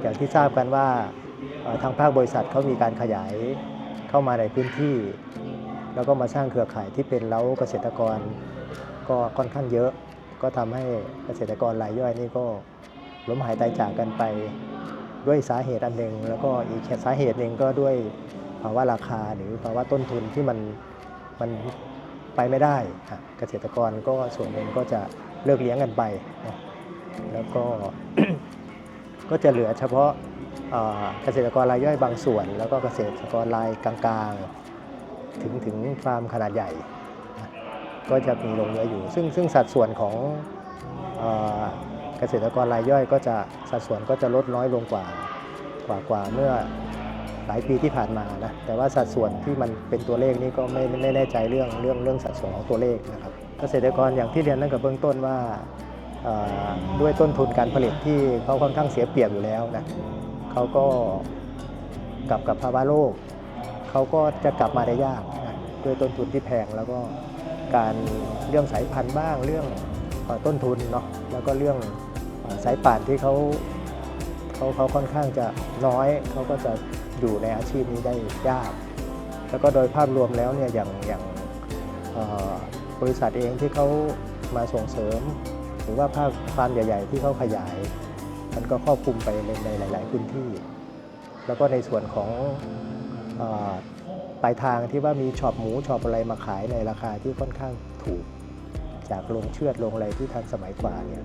อย่างที่ทราบกันว่าทางภาคบริษัทเขามีการขยายเข้ามาในพื้นที่ แล้วก็มาสร้างเครือข่ายที่เป็นเล้าเกษตรกรก็ค่อนข้างเยอะ ก็ทำให้เกษตรกรรายย่อยนี่ก็ล้มหายตายจากกันไปด้วยสาเหตุอันหนึ่งแล้วก็อีกสาเหตุหนึ่งก็ด้วยภาวะราคาหรือภาวะต้นทุนที่มันมัน ไปไม่ได้เกษตรกรก็ส่วนหนึ่งก็จะเลิกเลี้ยงกันไปนะแล้วก็ก็จะเหลือเฉพาะเกษตรกรรายย่อยบางส่วน แล้วก็เกษตรกรรายกลางๆ ถึงถึงฟาร์มขนาดใหญ่ ก็จะมีลงเยอะอยู่ ซึ่งซึ่งสัดส่วนของเอ่อเกษตรกรรายย่อยก็จะสัดส่วนก็จะลดน้อยลงกว่ากว่ากว่าเมื่อ หลายปีที่ผ่านมานะแต่ว่าสัดส่วนที่มันเป็นตัวเลขนี่ก็ไม่ไม่แน่ใจเรื่องเรื่องเรื่องสัดส่วนของตัวเลขนะครับเกษตรกรอย่างที่เรียนตั้งแต่เบื้องต้นว่าด้วยต้นทุนการผลิตที่เขาค่อนข้างเสียเปรียบอยู่แล้วนะเขาก็กลับกับภาวะโลกเขาก็จะกลับมาได้ยากนะด้วยต้นทุนที่แพงแล้วก็การเรื่องสายพันธุ์บ้างเรื่องต้นทุนเนาะแล้วก็เรื่องสายป่านที่เขา เขาเขาค่อนข้างจะน้อย เขาก็จะอยู่ในอาชีพนี้ได้ยาก แล้วก็โดยภาพรวมแล้วเนี่ยอย่างอย่างบริษัทเองที่เขามาส่งเสริม หรือว่าภาคฟาร์มใหญ่ ๆ ที่เขาขยาย มันก็ครอบคลุมไปในในหลาย ๆ พื้นที่ แล้วก็ในส่วนของอปลายทางที่ว่ามีช็อปหมูช็อปอะไรมาขายในราคาที่ค่อนข้างถูก จากโรงเชือดโรงอะไรที่ทันสมัยกว่าเนี่ย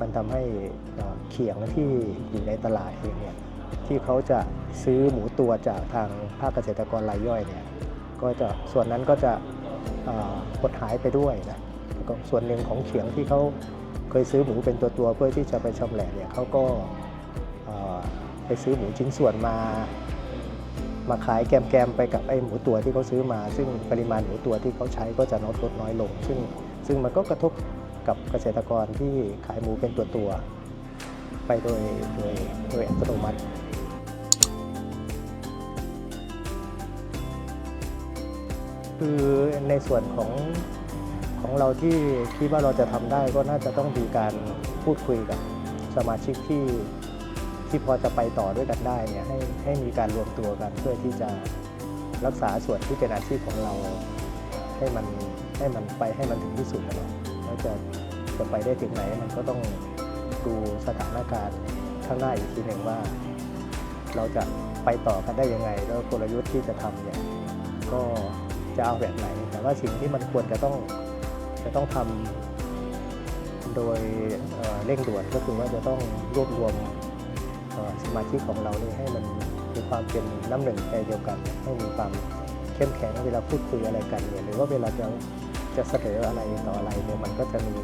มันทำให้เขียงที่อยู่ในตลาดเองเนี่ยที่เขาจะซื้อหมูตัวจากทางภาคเกษตรกรรายย่อยเนี่ยก็จะส่วนนั้นก็จะหดหายไปด้วยนะก็ส่วนหนึ่งของเขียงที่เขาเคยซื้อหมูเป็นตัวตัวๆเพื่อที่จะไปชำแหละเนี่ยเขาก็ไปซื้อหมูชิ้นส่วนมามาขายแกมๆไปกับไอ้หมูตัวที่เขาซื้อมา ซึ่งปริมาณหมูตัวที่เขาใช้ก็จะลดลดน้อยลง ซึ่งซึ่งมันก็กระทบ กับเกษตรกรที่ขายหมูเป็นตัวตัวไปโดยโดยโดยอัตโนมัติคือในส่วนของของเราที่คิดว่าเราจะทำได้ก็น่าจะต้องมีการพูดคุยกับสมาชิกที่ที่พอจะไปต่อด้วยกันได้เนี่ยให้ให้มีการรวมตัวกันเพื่อที่จะรักษาส่วนที่เป็นอาชีพของเรา ให้มันให้มันไปให้มันถึงที่สุดนะเนาะ จะจะไปได้ถึงไหนมันก็ต้องดูสถานการณ์ข้างหน้าอีกทีหนึ่งว่า เราจะไปต่อกันได้ยังไง แล้วกลยุทธ์ที่จะทำเนี่ยก็จะเอาแบบไหน แต่ว่าสิ่งที่มันควรจะต้องจะต้องทำโดยเเร่งด่วนก็คือว่าจะต้องรวบรวมสมาชิกของเราเนี่ยให้มันมีความเป็นน้ำหนึ่งใจเดียวกัน ให้มีความเข้มแข็งเวลาพูดคุยอะไรกันเนี่ยหรือว่าเวลาจะ จะเสนออะไรต่ออะไรเนี่ยมันก็จะมี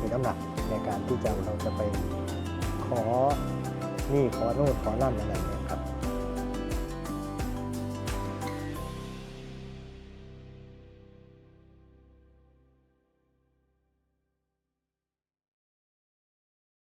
มีน้ำหนักในการที่จะเราจะไปขอนี่ขอโน่นขอนั่นอะไรเนี่ยครับ